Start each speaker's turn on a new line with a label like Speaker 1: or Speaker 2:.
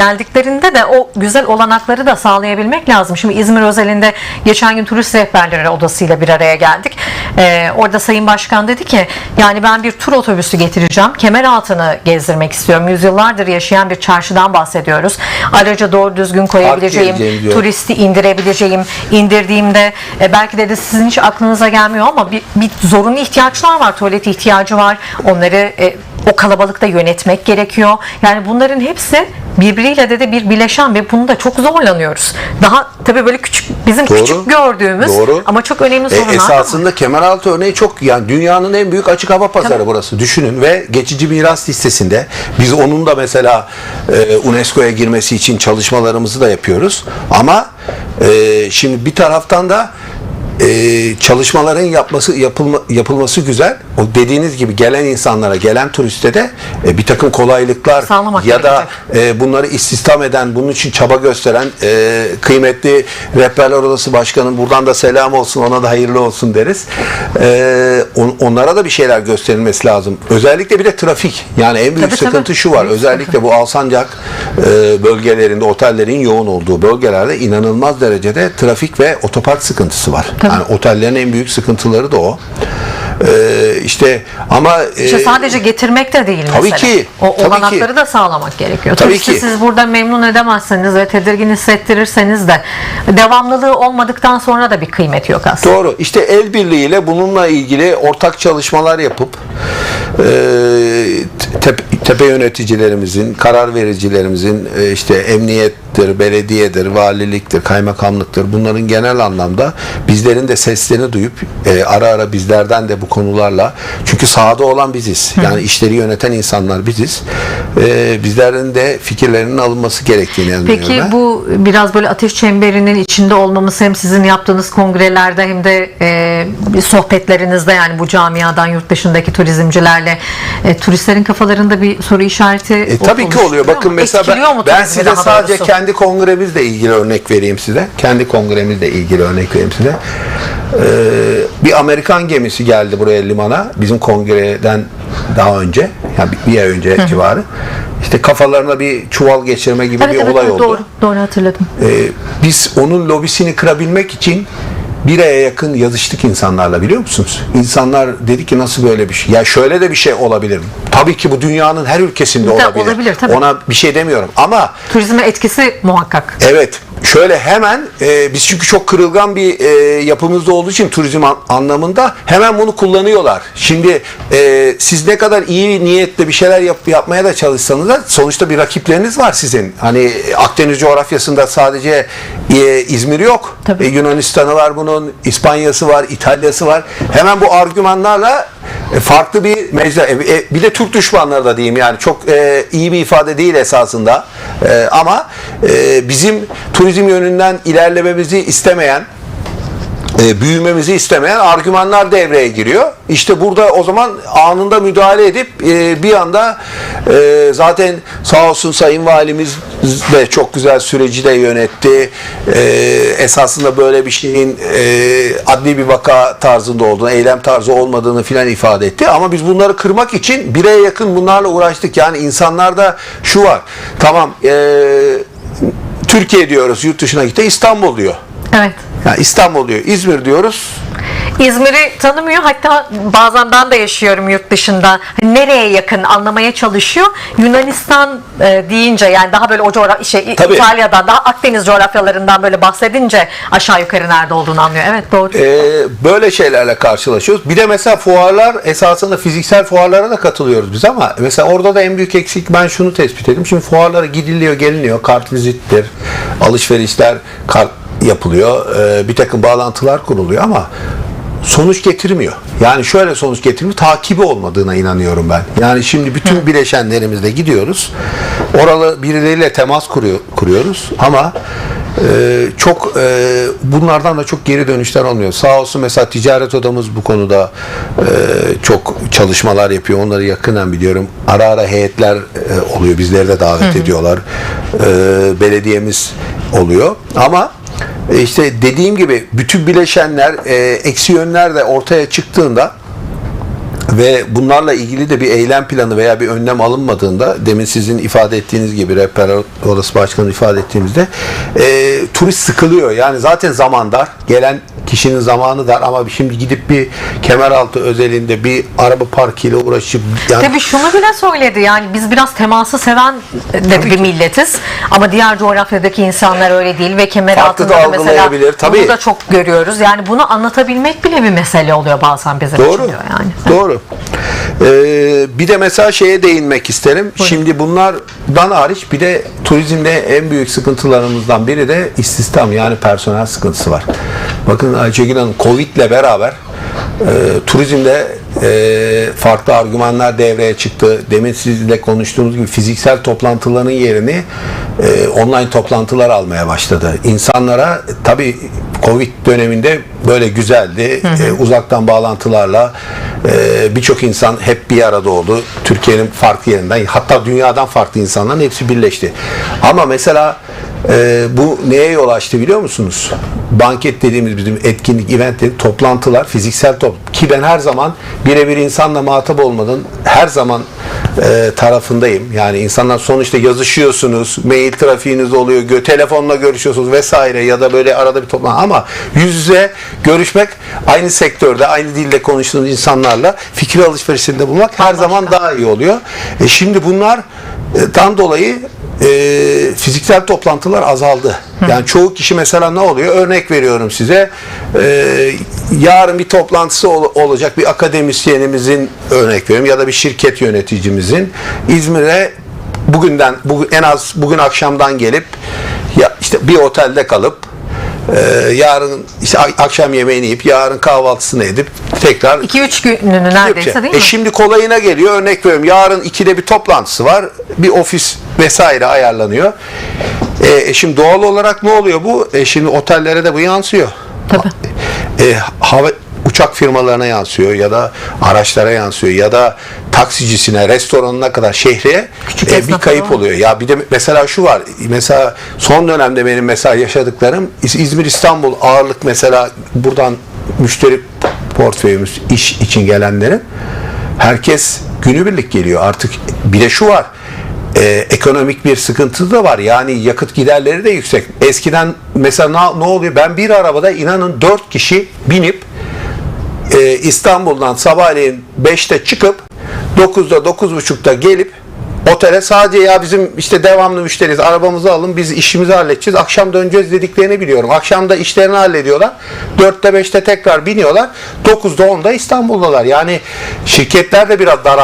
Speaker 1: geldiklerinde de o güzel olanakları da sağlayabilmek lazım. Şimdi İzmir özelinde geçen gün turist rehberleri odasıyla bir araya geldik. Ee, orada Sayın Başkan dedi ki yani ben bir tur otobüsü getireceğim. Kemer altını gezdirmek istiyorum. Yüzyıllardır yaşayan bir çarşıdan bahsediyoruz. Araca doğru düzgün koyabileceğim, turisti indirebileceğim. indirdiğimde e, belki de, de sizin hiç aklınıza gelmiyor ama bir, bir zorunlu ihtiyaçlar var. Tuvalet ihtiyacı var. Onları e, o kalabalıkta yönetmek gerekiyor. Yani bunların hepsi birbiriyle de, de bir bileşen ve bunu da çok zorlanıyoruz. Daha tabii böyle küçük bizim
Speaker 2: Doğru.
Speaker 1: küçük gördüğümüz
Speaker 2: Doğru.
Speaker 1: ama çok önemli
Speaker 2: E,
Speaker 1: sorunlar. var.
Speaker 2: esasında Kemeraltı örneği çok yani dünyanın en büyük açık hava pazarı burası. Düşünün ve geçici miras listesinde biz onun da mesela e, UNESCO'ya girmesi için çalışmalarımızı da yapıyoruz. Ama e, şimdi bir taraftan da e, çalışmaların yapması yapılma, yapılması güzel. O dediğiniz gibi gelen insanlara, gelen turiste de e, bir takım kolaylıklar
Speaker 1: Sağlamak
Speaker 2: ya da
Speaker 1: gerekecek.
Speaker 2: e, bunları istihdam eden, bunun için çaba gösteren e, kıymetli Rehberler Odası Başkanım buradan da selam olsun, ona da hayırlı olsun deriz. E, on- onlara da bir şeyler gösterilmesi lazım. Özellikle bir de trafik. Yani en büyük
Speaker 1: Tabii,
Speaker 2: sıkıntı
Speaker 1: tabii.
Speaker 2: şu var.
Speaker 1: Büyük
Speaker 2: Özellikle bu Alsancak e, bölgelerinde, otellerin yoğun olduğu bölgelerde inanılmaz derecede trafik ve otopark sıkıntısı var.
Speaker 1: Tabii.
Speaker 2: Yani otellerin en büyük sıkıntıları da o. E, işte ama
Speaker 1: İşte
Speaker 2: e,
Speaker 1: sadece getirmek de değil
Speaker 2: tabii
Speaker 1: mesele.
Speaker 2: ki,
Speaker 1: O
Speaker 2: tabii
Speaker 1: olanakları
Speaker 2: ki.
Speaker 1: da sağlamak gerekiyor.
Speaker 2: Tabii
Speaker 1: Turisti
Speaker 2: ki.
Speaker 1: siz burada memnun edemezseniz ve tedirgin hissettirirseniz de devamlılığı olmadıktan sonra da bir kıymeti yok aslında.
Speaker 2: Doğru. İşte el birliğiyle bununla ilgili ortak çalışmalar yapıp tepe, tepe yöneticilerimizin, karar vericilerimizin e, işte emniyettir, belediyedir, valiliktir, kaymakamlıktır bunların genel anlamda bizlerin de seslerini duyup e, ara ara bizlerden de bu konularla çünkü sahada olan biziz. Yani işleri yöneten insanlar biziz. E, bizlerin de fikirlerinin alınması gerektiğini inanıyorum
Speaker 1: Peki
Speaker 2: ben.
Speaker 1: bu biraz böyle ateş çemberinin içinde olmamız hem sizin yaptığınız kongrelerde hem de e, sohbetlerinizde yani bu camiadan yurt dışındaki turizmcilerle e, turistlerin kafalarında bir soru işareti
Speaker 2: E, tabii ki oluyor. Bakın mesela ben, ben size sadece
Speaker 1: doğrusu?
Speaker 2: kendi kongremizle ilgili örnek vereyim size. Kendi kongremizle ilgili örnek vereyim size. Ee, bir Amerikan gemisi geldi buraya limana. Bizim kongreden daha önce. Yani bir, ay önce civarı. İşte kafalarına bir çuval geçirme gibi
Speaker 1: Evet,
Speaker 2: bir
Speaker 1: evet,
Speaker 2: olay
Speaker 1: evet,
Speaker 2: oldu.
Speaker 1: doğru, doğru hatırladım.
Speaker 2: Ee, biz onun lobisini kırabilmek için bir aya yakın yazıştık insanlarla biliyor musunuz? İnsanlar dedi ki nasıl böyle bir şey? Ya şöyle de bir şey olabilir. Tabii ki bu dünyanın her ülkesinde
Speaker 1: Tabii,
Speaker 2: olabilir.
Speaker 1: olabilir, tabii.
Speaker 2: Ona bir şey demiyorum. Ama
Speaker 1: Turizme etkisi muhakkak.
Speaker 2: Evet. Şöyle hemen e, biz çünkü çok kırılgan bir e, yapımızda olduğu için turizm an- anlamında hemen bunu kullanıyorlar. Şimdi e, siz ne kadar iyi niyetle bir şeyler yap, yapmaya da çalışsanız da sonuçta bir rakipleriniz var sizin. Hani Akdeniz coğrafyasında sadece e, İzmir yok.
Speaker 1: Tabii.
Speaker 2: E, Yunanistan'ı var bunun, İspanya'sı var, İtalya'sı var. Hemen bu argümanlarla e, farklı bir mecra. e, e, bir de Türk düşmanları da diyeyim yani çok e, iyi bir ifade değil esasında. E, ama e, bizim turizm yönünden ilerlememizi istemeyen e, büyümemizi istemeyen argümanlar devreye giriyor. İşte burada o zaman anında müdahale edip e, bir anda e, zaten sağ olsun Sayın Valimiz de çok güzel süreci de yönetti. E, esasında böyle bir şeyin e, adli bir vaka tarzında olduğunu, eylem tarzı olmadığını filan ifade etti. Ama biz bunları kırmak için bir aya yakın bunlarla uğraştık. Yani insanlarda şu var. Tamam e, Türkiye diyoruz yurt dışına gitti İstanbul diyor.
Speaker 1: Evet.
Speaker 2: Yani İstanbul diyor, İzmir diyoruz.
Speaker 1: İzmir'i tanımıyor. Hatta bazen ben de yaşıyorum yurt dışında. Hani Nereye yakın anlamaya çalışıyor. Yunanistan e, deyince yani daha böyle o coğrafya şey,
Speaker 2: Tabii.
Speaker 1: İtalya'dan daha Akdeniz coğrafyalarından böyle bahsedince aşağı yukarı nerede olduğunu anlıyor. Evet doğru.
Speaker 2: Ee, böyle şeylerle karşılaşıyoruz. Bir de mesela fuarlar esasında fiziksel fuarlara da katılıyoruz biz ama mesela orada da en büyük eksik ben şunu tespit ettim. Şimdi fuarlara gidiliyor, geliniyor. Kart vizittir, alışverişler kart yapılıyor. Ee, bir takım bağlantılar kuruluyor ama sonuç getirmiyor. Yani şöyle sonuç getirmiyor. Takibi olmadığına inanıyorum ben. Yani şimdi bütün bileşenlerimizle gidiyoruz. Oralı birileriyle temas kuruyor, kuruyoruz ama e, çok e, bunlardan da çok geri dönüşler olmuyor. Sağ olsun mesela ticaret odamız bu konuda e, çok çalışmalar yapıyor. Onları yakından biliyorum. Ara ara heyetler e, oluyor. Bizleri de davet ediyorlar. E, belediyemiz oluyor. Ama işte dediğim gibi bütün bileşenler e, eksi yönler de ortaya çıktığında ve bunlarla ilgili de bir eylem planı veya bir önlem alınmadığında demin sizin ifade ettiğiniz gibi rehber odası başkanı ifade ettiğimizde e, turist sıkılıyor. Yani zaten zaman dar. Gelen kişinin zamanı dar ama şimdi gidip bir kemeraltı özelinde bir araba parkıyla uğraşıp yani
Speaker 1: Tabii şunu bile söyledi yani biz biraz teması seven de bir milletiz ama diğer coğrafyadaki insanlar öyle değil ve kemer
Speaker 2: Farklı
Speaker 1: altında
Speaker 2: da
Speaker 1: mesela
Speaker 2: tabii.
Speaker 1: bunu da çok görüyoruz. Yani bunu anlatabilmek bile bir mesele oluyor bazen bizim
Speaker 2: Doğru.
Speaker 1: yani.
Speaker 2: Doğru. Ee, bir de mesela şeye değinmek isterim. Şimdi bunlardan hariç bir de turizmde en büyük sıkıntılarımızdan biri de istihdam yani personel sıkıntısı var. Bakın Ayşegül Hanım Covid ile beraber e, turizmde e, farklı argümanlar devreye çıktı. Demin sizle konuştuğumuz gibi fiziksel toplantıların yerini e, online toplantılar almaya başladı. İnsanlara tabii Covid döneminde böyle güzeldi. E, uzaktan bağlantılarla e, birçok insan hep bir arada oldu. Türkiye'nin farklı yerinden hatta dünyadan farklı insanların hepsi birleşti. Ama mesela e, bu neye yol açtı biliyor musunuz? Banket dediğimiz bizim etkinlik, event toplantılar, fiziksel top ki ben her zaman birebir insanla muhatap olmadan her zaman e, tarafındayım. Yani insanlar sonuçta yazışıyorsunuz, mail trafiğiniz oluyor, telefonla görüşüyorsunuz vesaire ya da böyle arada bir toplantı ama yüz yüze görüşmek aynı sektörde, aynı dilde konuştuğunuz insanlarla fikir alışverişinde bulmak her zaman daha iyi oluyor. E şimdi bunlar e, tam dolayı e, fiziksel toplantılar azaldı. Yani çoğu kişi mesela ne oluyor? Örnek veriyorum size. E, yarın bir toplantısı ol- olacak bir akademisyenimizin örnek veriyorum ya da bir şirket yöneticimizin İzmir'e bugünden bugün en az bugün akşamdan gelip ya işte bir otelde kalıp e, yarın işte akşam yemeğini yiyip yarın kahvaltısını edip tekrar
Speaker 1: 2-3 gününü neredeyse
Speaker 2: Yapacak.
Speaker 1: değil
Speaker 2: E
Speaker 1: mi?
Speaker 2: şimdi kolayına geliyor. Örnek veriyorum. Yarın 2'de bir toplantısı var. Bir ofis vesaire ayarlanıyor. E, e şimdi doğal olarak ne oluyor bu? E şimdi otellere de bu yansıyor.
Speaker 1: Tabii.
Speaker 2: E, hava uçak firmalarına yansıyor ya da araçlara yansıyor ya da taksicisine, restoranına kadar şehre
Speaker 1: Küçük
Speaker 2: e, bir kayıp
Speaker 1: da.
Speaker 2: oluyor. Ya bir de mesela şu var. Mesela son dönemde benim mesela yaşadıklarım İz- İzmir İstanbul ağırlık mesela buradan müşteri portföyümüz iş için gelenlerin herkes günübirlik geliyor. Artık bir de şu var. e, ekonomik bir sıkıntı da var. Yani yakıt giderleri de yüksek. Eskiden mesela ne, ne oluyor? Ben bir arabada inanın dört kişi binip e, İstanbul'dan sabahleyin 5'te çıkıp 9'da 9.30'da gelip otele sadece ya bizim işte devamlı müşteriyiz arabamızı alın biz işimizi halledeceğiz akşam döneceğiz dediklerini biliyorum. Akşam da işlerini hallediyorlar. 4'te 5'te tekrar biniyorlar. 9'da 10'da İstanbul'dalar. Yani şirketler de biraz daralmış